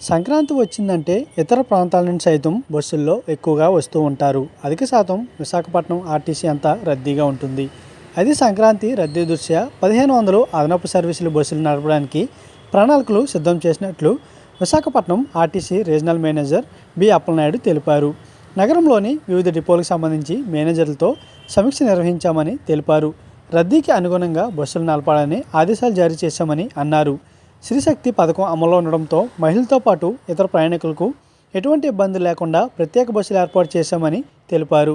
సంక్రాంతి వచ్చిందంటే ఇతర ప్రాంతాల నుంచి సైతం బస్సుల్లో ఎక్కువగా వస్తూ ఉంటారు. అధిక శాతం విశాఖపట్నం ఆర్టీసీ అంతా రద్దీగా ఉంటుంది. అది సంక్రాంతి రద్దీ దృష్ట్యా పదిహేను వందలు అదనపు సర్వీసులు బస్సులు నడపడానికి ప్రణాళికలు సిద్ధం చేసినట్లు Visakhapatnam RTC regional manager B Appalanaidu తెలిపారు. నగరంలోని వివిధ డిపోలకు సంబంధించి మేనేజర్లతో సమీక్ష నిర్వహించామని తెలిపారు. రద్దీకి అనుగుణంగా బస్సులు నడపాలని ఆదేశాలు జారీ చేశామని అన్నారు. శ్రీశక్తి పథకం అమల్లో ఉండడంతో మహిళలతో పాటు ఇతర ప్రయాణికులకు ఎటువంటి ఇబ్బంది లేకుండా ప్రత్యేక బస్సులు ఏర్పాటు చేశామని తెలిపారు.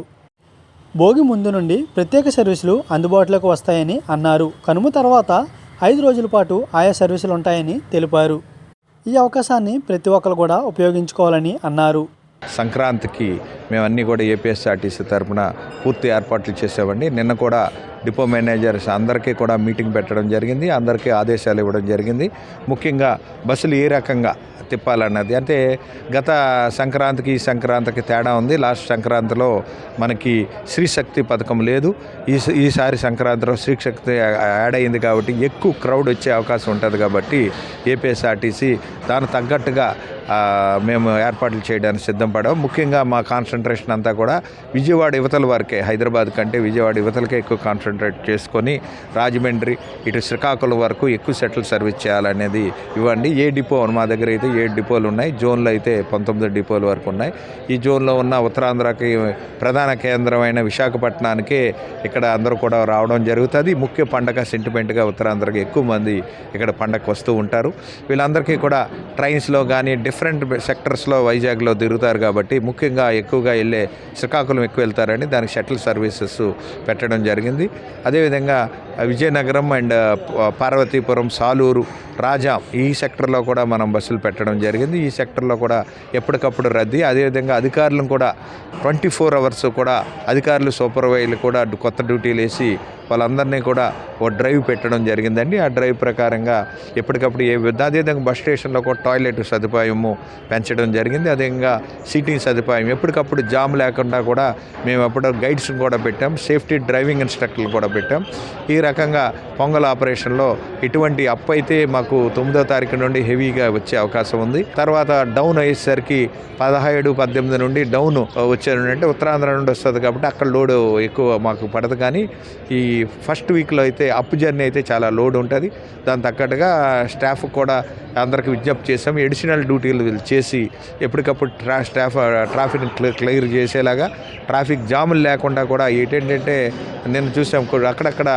భోగి ముందు నుండి ప్రత్యేక సర్వీసులు అందుబాటులోకి వస్తాయని అన్నారు. కనుమ తర్వాత ఐదు రోజుల పాటు ఆయా సర్వీసులు ఉంటాయని తెలిపారు. ఈ అవకాశాన్ని ప్రతి ఒక్కరు కూడా ఉపయోగించుకోవాలని అన్నారు. సంక్రాంతికి మేమన్నీ కూడా ఏపీఎస్ఆర్టీసీ తరఫున పూర్తి ఏర్పాట్లు చేసామండి నిన్న కూడా డిపో మేనేజర్స్ అందరికీ కూడా మీటింగ్ పెట్టడం జరిగింది. అందరికీ ఆదేశాలు ఇవ్వడం జరిగింది. ముఖ్యంగా బస్సులు ఏ రకంగా తిప్పాలన్నది. అంటే గత సంక్రాంతికి ఈ సంక్రాంతికి తేడా ఉంది. లాస్ట్ సంక్రాంతిలో మనకి శ్రీశక్తి పథకం లేదు. ఈ ఈసారి సంక్రాంతిలో శ్రీశక్తి యాడ్ అయింది కాబట్టి ఎక్కువ క్రౌడ్ వచ్చే అవకాశం ఉంటుంది కాబట్టి ఏపీఎస్ఆర్టీసీ దానికి తగ్గట్టుగా మేము ఏర్పాట్లు చేయడానికి సిద్ధపడాం. ముఖ్యంగా మా కాన్సన్ట్రేషన్ అంతా కూడా విజయవాడ యువతల వరకే హైదరాబాద్ కంటే విజయవాడ యువతలకే ఎక్కువ కాన్సన్ట్రేట్ చేసుకొని రాజమండ్రి ఇటు శ్రీకాకుళం వరకు ఎక్కువ సెటిల్ సర్వీస్ చేయాలనేది ఇవ్వండి. ఏ డిపో మా దగ్గర అయితే ఏడు డిపోలు ఉన్నాయి. జోన్లో అయితే పంతొమ్మిది డిపోల వరకు ఉన్నాయి. ఈ జోన్లో ఉన్న ఉత్తరాంధ్రకి ప్రధాన కేంద్రమైన విశాఖపట్నానికి ఇక్కడ అందరూ కూడా రావడం జరుగుతుంది. ముఖ్య పండగ సెంటిమెంట్గా ఉత్తరాంధ్రకి ఎక్కువ మంది ఇక్కడ పండగకు వస్తూ ఉంటారు. వీళ్ళందరికీ కూడా ట్రైన్స్లో కానీ డిఫరెంట్ సెక్టర్స్లో వైజాగ్లో తిరుగుతారు కాబట్టి ముఖ్యంగా ఎక్కువగా వెళ్ళే శ్రీకాకుళం ఎక్కువ వెళ్తారని దానికి షటిల్ సర్వీసెస్ పెట్టడం జరిగింది. అదేవిధంగా విజయనగరం అండ్ పార్వతీపురం సాలూరు రాజా ఈ సెక్టర్లో కూడా మనం బస్సులు పెట్టడం జరిగింది. ఈ సెక్టర్లో కూడా ఎప్పటికప్పుడు రద్దీ. అదేవిధంగా అధికారులను కూడా ట్వంటీ ఫోర్ అవర్స్ కూడా అధికారులు సూపర్వైజర్లు కూడా కొత్త డ్యూటీలు వేసి వాళ్ళందరినీ కూడా ఓ డ్రైవ్ పెట్టడం జరిగిందండి. ఆ డ్రైవ్ ప్రకారంగా ఎప్పటికప్పుడు ఏ విధంగా అదేవిధంగా బస్ స్టేషన్లో కూడా టాయిలెట్ సదుపాయము పెంచడం జరిగింది. అదేవిధంగా సీటింగ్ సదుపాయం. ఎప్పటికప్పుడు జామ్ లేకుండా కూడా మేము అప్పుడు గైడ్స్ని కూడా పెట్టాం. సేఫ్టీ డ్రైవింగ్ ఇన్స్ట్రక్టర్లు కూడా పెట్టాం. ఈ రకంగా పొంగల్ ఆపరేషన్లో ఇటువంటి అప్ అయితే మాకు మాకు తొమ్మిదో తారీఖు నుండి హెవీగా వచ్చే అవకాశం ఉంది. తర్వాత డౌన్ అయ్యేసరికి పదహేడు పద్దెనిమిది నుండి డౌన్ వచ్చారు అంటే ఉత్తరాంధ్ర నుండి వస్తుంది కాబట్టి అక్కడ లోడ్ ఎక్కువ మాకు పడదు. కానీ ఈ ఫస్ట్ వీక్లో అయితే అప్ జర్నీ అయితే చాలా లోడ్ ఉంటుంది. దాని తగ్గట్టుగా స్టాఫ్ కూడా అందరికి విజ్ఞప్తి చేసాం ఎడిషనల్ డ్యూటీలు చేసి ఎప్పటికప్పుడు ట్రా స్టాఫ్ ట్రాఫిక్ క్లియర్ చేసేలాగా ట్రాఫిక్ జాములు లేకుండా కూడా ఏంటంటే నేను చూసాం. అక్కడక్కడ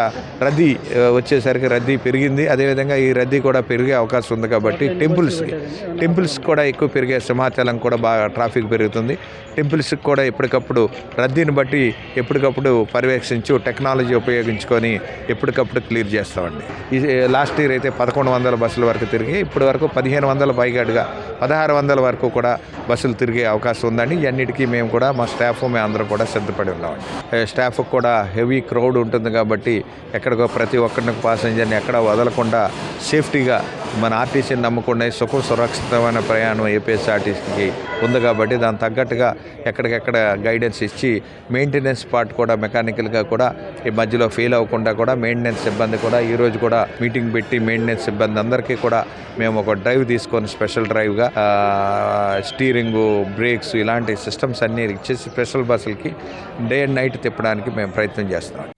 రద్దీ వచ్చేసరికి రద్దీ పెరిగింది. అదేవిధంగా ఈ రద్దీ కూడా పెరిగే అవకాశం ఉంది కాబట్టి టెంపుల్స్ టెంపుల్స్ కూడా ఎక్కువ పెరిగే సింహాచలం కూడా బాగా ట్రాఫిక్ పెరుగుతుంది. టెంపుల్స్కి కూడా ఎప్పటికప్పుడు రద్దీని బట్టి ఎప్పటికప్పుడు పర్యవేక్షించు టెక్నాలజీ ఉపయోగించుకొని ఎప్పటికప్పుడు క్లియర్ చేస్తామండి. ఈ లాస్ట్ ఇయర్ అయితే పదకొండు వందల బస్సుల వరకు తిరిగి ఇప్పటి వరకు పదిహేను వందల పైగాడుగా పదహారు వందల వరకు కూడా బస్సులు తిరిగే అవకాశం ఉందండి. ఇవన్నిటికీ మేము కూడా మా స్టాఫ్ మేము అందరం కూడా సిద్ధపడి ఉన్నామండి. స్టాఫ్ కూడా హెవీ క్రౌడ్ ఉంటుంది కాబట్టి ఎక్కడికో ప్రతి ఒక్కరిని పాసెంజర్ని ఎక్కడ వదలకుండా సేఫ్టీగా మన ఆర్టీసీని నమ్ముకునే సుఖ సురక్షితమైన ప్రయాణం ఏపీఎస్ఆర్టీసీకి ఉంది కాబట్టి దానికి తగ్గట్టుగా ఎక్కడికెక్కడ గైడెన్స్ ఇచ్చి మెయింటెనెన్స్ పార్ట్ కూడా మెకానికల్గా కూడా ఈ మధ్యలో ఫెయిల్ అవ్వకుండా కూడా మెయింటెనెన్స్ సిబ్బంది కూడా ఈరోజు కూడా మీటింగ్ పెట్టి మెయింటెనెన్స్ సిబ్బంది అందరికీ కూడా మేము ఒక డ్రైవ్ తీసుకొని స్పెషల్ డ్రైవ్గా స్టీరింగు బ్రేక్స్ ఇలాంటి సిస్టమ్స్ అన్నీ ఇచ్చేసి స్పెషల్ బస్సులకి డే అండ్ నైట్ తిప్పడానికి మేము ప్రయత్నం చేస్తున్నాం.